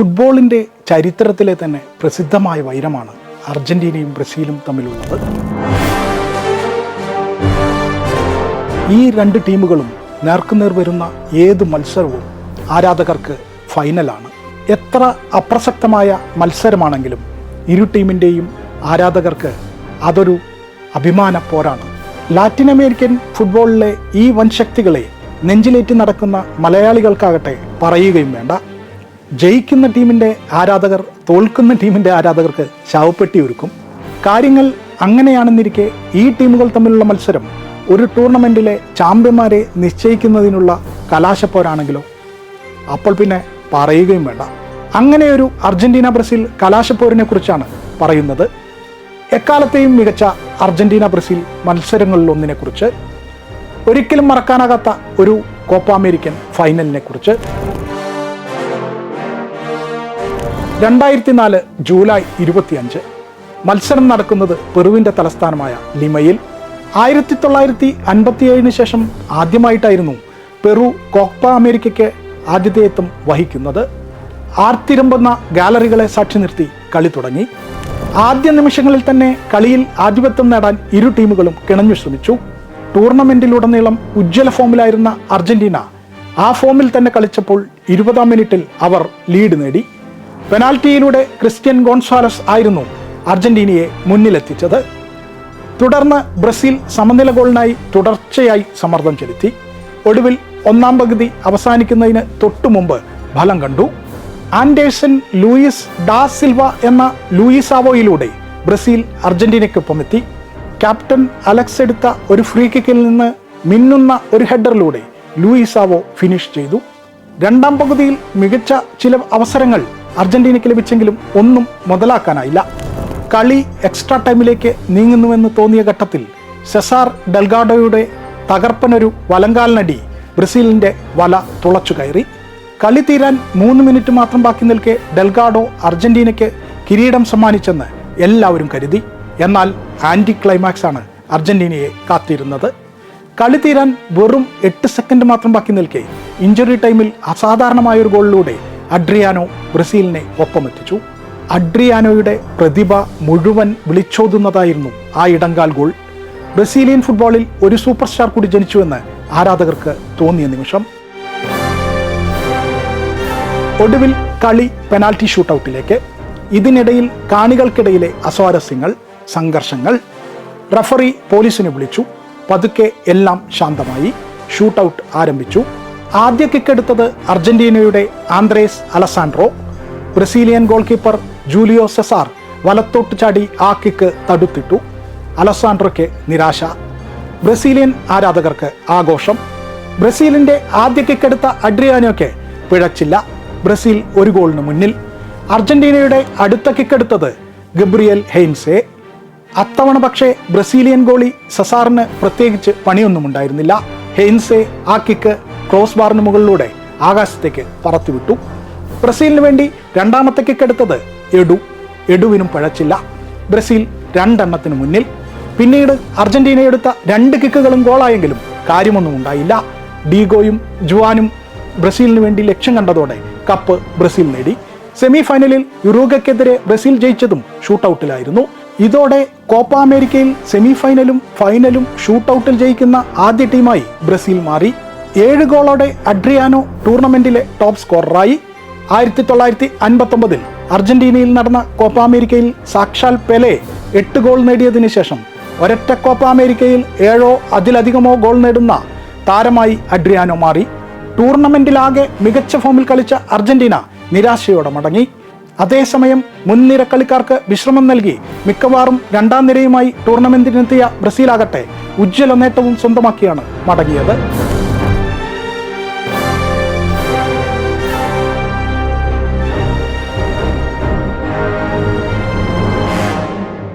ഫുട്ബോളിന്റെ ചരിത്രത്തിലെ തന്നെ പ്രസിദ്ധമായ വൈരമാണ് അർജന്റീനയും ബ്രസീലും തമ്മിലുള്ളത്. ഈ രണ്ട് ടീമുകളും നേർക്കുനേർ വരുന്ന ഏത് മത്സരവും ആരാധകർക്ക് ഫൈനലാണ്. എത്ര അപ്രസക്തമായ മത്സരമാണെങ്കിലും ഇരു ടീമിന്റെയും ആരാധകർക്ക് അതൊരു അഭിമാന പോരാണ് ലാറ്റിൻ അമേരിക്കൻ ഫുട്ബോളിലെ ഈ വൻശക്തികളെ നെഞ്ചിലേറ്റി നടക്കുന്ന മലയാളികൾക്കാകട്ടെ പറയുകയും വേണ്ട. ജയിക്കുന്ന ടീമിന്റെ ആരാധകർ തോൽക്കുന്ന ടീമിന്റെ ആരാധകർക്ക് ശവപ്പെട്ടി ഒരുക്കും. കാര്യങ്ങൾ അങ്ങനെയാണെന്നിരിക്കെ ഈ ടീമുകൾ തമ്മിലുള്ള മത്സരം ഒരു ടൂർണമെന്റിലെ ചാമ്പ്യന്മാരെ നിശ്ചയിക്കുന്നതിനുള്ള കലാശപ്പോരാണെങ്കിലോ? അപ്പോൾ പിന്നെ പറയുകയും വേണ്ട. അങ്ങനെ ഒരു അർജന്റീന ബ്രസീൽ കലാശപ്പോരിനെ കുറിച്ചാണ് പറയുന്നത്. എക്കാലത്തെയും മികച്ച അർജന്റീന ബ്രസീൽ മത്സരങ്ങളിൽ ഒന്നിനെക്കുറിച്ച് ഒരിക്കലും മറക്കാനാകാത്ത ഒരു കോപ്പ അമേരിക്കൻ ഫൈനലിനെ രണ്ടായിരത്തി നാല് ജൂലൈ ഇരുപത്തിയഞ്ച് മത്സരം നടക്കുന്നത് പെറുവിന്റെ തലസ്ഥാനമായ ലിമയിൽ. ആയിരത്തി തൊള്ളായിരത്തി അൻപത്തിയേഴിന് ശേഷം ആദ്യമായിട്ടായിരുന്നു പെറു കോപ്പ അമേരിക്കയ്ക്ക് ആതിഥേയത്വം വഹിക്കുന്നത്. ആർത്തിരമ്പുന്ന ഗാലറികളെ സാക്ഷി നിർത്തി കളി തുടങ്ങി. ആദ്യ നിമിഷങ്ങളിൽ തന്നെ കളിയിൽ ആധിപത്യം നേടാൻ ഇരു ടീമുകളും കിണഞ്ഞു ശ്രമിച്ചു. ടൂർണമെന്റിലുടനീളം ഉജ്ജ്വല ഫോമിലായിരുന്ന അർജന്റീന ആ ഫോമിൽ തന്നെ കളിച്ചപ്പോൾ ഇരുപതാം മിനിറ്റിൽ അവർ ലീഡ് നേടി. പെനാൽറ്റിയിലൂടെ ക്രിസ്ത്യൻ ഗോൺസാലസ് ആയിരുന്നു അർജന്റീനയെ മുന്നിലെത്തിച്ചത്. തുടർന്ന് ബ്രസീൽ സമനില ഗോളിനായി തുടർച്ചയായി സമ്മർദ്ദം ചെലുത്തി. ഒടുവിൽ ഒന്നാം പകുതി അവസാനിക്കുന്നതിന് തൊട്ടുമുമ്പ് ഫലം കണ്ടു. ആൻഡേഴ്സൺ ലൂയിസ് ഡാ സിൽവ എന്ന ലൂയിസാവോയിലൂടെ ബ്രസീൽ അർജന്റീനയ്ക്കൊപ്പം എത്തി ക്യാപ്റ്റൻ അലക്സ് എടുത്ത ഒരു ഫ്രീ കിക്കിൽ നിന്ന് മിന്നുന്ന ഒരു ഹെഡറിലൂടെ ലൂയിസാവോ ഫിനിഷ് ചെയ്തു. രണ്ടാം പകുതിയിൽ മികച്ച ചില അവസരങ്ങൾ അർജന്റീനയ്ക്ക് ലഭിച്ചെങ്കിലും ഒന്നും മുതലാക്കാനായില്ല. കളി എക്സ്ട്രാ ടൈമിലേക്ക് നീങ്ങുന്നുവെന്ന് തോന്നിയ ഘട്ടത്തിൽ സെസാർ ഡെൽഗാഡോയുടെ തകർപ്പനൊരു വലങ്കാലിനടി ബ്രസീലിന്റെ വല തുളച്ചു കയറി. കളി തീരാൻ മൂന്ന് മിനിറ്റ് മാത്രം ബാക്കി നിൽക്കെ ഡെൽഗാഡോ അർജന്റീനയ്ക്ക് കിരീടം സമ്മാനിച്ചെന്ന് എല്ലാവരും കരുതി. എന്നാൽ ആന്റി ക്ലൈമാക്സ് ആണ് അർജന്റീനയെ കാത്തിരുന്നത്. കളി തീരാൻ വെറും എട്ട് സെക്കൻഡ് മാത്രം ബാക്കി നിൽക്കെ. ഇഞ്ചുറി ടൈമിൽ അസാധാരണമായ ഒരു ഗോളിലൂടെ അഡ്രിയാനോ ബ്രസീലിനെ ഒപ്പമെത്തിച്ചു. അഡ്രിയാനോയുടെ പ്രതിഭ മുഴുവൻ വിളിച്ചോതുന്നതായിരുന്നു ആ ഇടങ്കാൽ ഗോൾ. ബ്രസീലിയൻ ഫുട്ബോളിൽ ഒരു സൂപ്പർ സ്റ്റാർ കൂടി ജനിച്ചുവെന്ന് ആരാധകർക്ക് തോന്നിയ നിമിഷം. ഒടുവിൽ കളി പെനാൽറ്റി ഷൂട്ടൌട്ടിലേക്ക് ഇതിനിടയിൽ കാണികൾക്കിടയിലെ അസ്വാരസ്യങ്ങൾ സംഘർഷങ്ങൾ. റഫറി പോലീസിനെ വിളിച്ചു. പതുക്കെ എല്ലാം ശാന്തമായി. ഷൂട്ടൌട്ട് ആരംഭിച്ചു. ആദ്യ കിക്കെടുത്തത് അർജന്റീനയുടെ Andres Alessandro. Brazilian goalkeeper Julio Cesar വലത്തോട്ട് ചാടി ആ കിക്ക് തടുത്തിട്ടു. അലസാൻഡ്രോയ്ക്ക് നിരാശ. ബ്രസീലിയൻ ആരാധകർക്ക് ആഘോഷം. ബ്രസീലിന്റെ ആദ്യ കിക്കെടുത്ത അഡ്രിയാനോയ്ക്ക് പിഴച്ചില്ല. ബ്രസീൽ ഒരു ഗോളിന് മുന്നിൽ. അർജന്റീനയുടെ അടുത്ത കിക്കെടുത്തത് ഗബ്രിയൽ ഹെയ്ൻസെ. അത്തവണ പക്ഷേ ബ്രസീലിയൻ ഗോളി സസാറിന് പ്രത്യേകിച്ച് പണിയൊന്നും ഉണ്ടായിരുന്നില്ല. ഹെയിൻസെ ആ കിക്ക് ക്രോസ് ബാറിന് മുകളിലൂടെ ആകാശത്തേക്ക് പറത്തിവിട്ടു. ബ്രസീലിന് വേണ്ടി രണ്ടാമത്തെ കിക്ക് എടുത്തത് എഡു എഡുവിനും പഴച്ചില്ല. ബ്രസീൽ രണ്ടെണ്ണത്തിന് മുന്നിൽ. പിന്നീട് അർജന്റീന എടുത്ത രണ്ട് കിക്കുകളും ഗോളായെങ്കിലും കാര്യമൊന്നും ഉണ്ടായില്ല. ഡീഗോയും ജുവാനും ബ്രസീലിന് വേണ്ടി ലക്ഷ്യം കണ്ടതോടെ കപ്പ് ബ്രസീൽ നേടി. സെമിഫൈനലിൽ ഫൈനലിൽ യുറൂഗയ്ക്കെതിരെ ബ്രസീൽ ജയിച്ചതും ഷൂട്ടൌട്ടിലായിരുന്നു ഇതോടെ കോപ്പ അമേരിക്കയിൽ സെമിഫൈനലും ഫൈനലും ഷൂട്ടൌട്ടിൽ ജയിക്കുന്ന ആദ്യ ടീമായി ബ്രസീൽ മാറി. ഏഴ് ഗോളോടെ അഡ്രിയാനോ ടൂർണമെന്റിലെ ടോപ്പ് സ്കോററായി. ആയിരത്തി തൊള്ളായിരത്തി അൻപത്തി ഒമ്പതിൽ അർജന്റീനയിൽ നടന്ന കോപ്പ അമേരിക്കയിൽ സാക്ഷാൽ പെലെ എട്ട് ഗോൾ നേടിയതിനു ശേഷം ഒരൊറ്റ കോപ്പ അമേരിക്കയിൽ ഏഴോ അതിലധികമോ ഗോൾ നേടുന്ന താരമായി അഡ്രിയാനോ മാറി. ടൂർണമെന്റിലാകെ മികച്ച ഫോമിൽ കളിച്ച അർജന്റീന നിരാശയോടെ മടങ്ങി. അതേസമയം മുൻനിര കളിക്കാർക്ക് വിശ്രമം നൽകി മിക്കവാറും രണ്ടാം നിരയുമായി ടൂർണമെന്റിനെത്തിയ ബ്രസീലാകട്ടെ ഉജ്ജ്വല നേട്ടവും സ്വന്തമാക്കിയാണ് മടങ്ങിയത്.